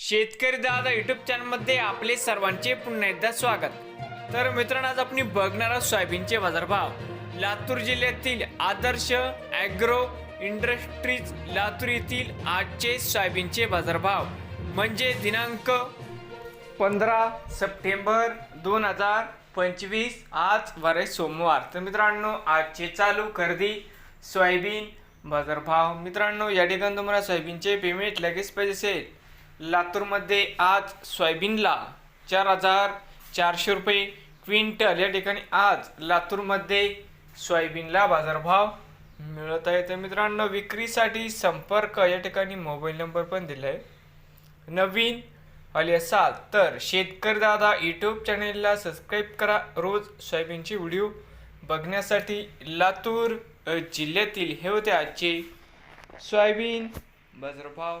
शेतकरी दादा युट्यूब चॅनलमध्ये आपले सर्वांचे पुन्हा एकदा स्वागत. तर मित्रांनो आज आपण बघणार आहोत सोयाबीनचे बाजारभाव. लातूर जिल्ह्यातील आदर्श ॲग्रो इंडस्ट्रीज लातूर येथील आजचे सोयाबीनचे बाजारभाव. म्हणजे दिनांक पंधरा सप्टेंबर दोन हजार पंचवीस आज वारे सोमवार. तर मित्रांनो आजचे चालू खरेदी सोयाबीन बाजारभाव. मित्रांनो या ठिकाणी तुम्हाला सोयाबीनचे पेमेंट लगेच पाहिजे असेल. लातूरमध्ये आज सोयाबीनला चार हजार चारशे रुपये क्विंटल. या ठिकाणी आज लातूरमध्ये सोयाबीनला बाजारभाव मिळत आहे. तर मित्रांनो विक्रीसाठी संपर्क या ठिकाणी मोबाईल नंबर पण दिला आहे नवीन आले असाल तर शेतकरी दादा यूट्यूब चॅनेलला सबस्क्राईब करा. रोज सोयाबीनचे व्हिडिओ बघण्यासाठी लातूर जिल्ह्यातील हे होते आजचे सोयाबीन बाजारभाव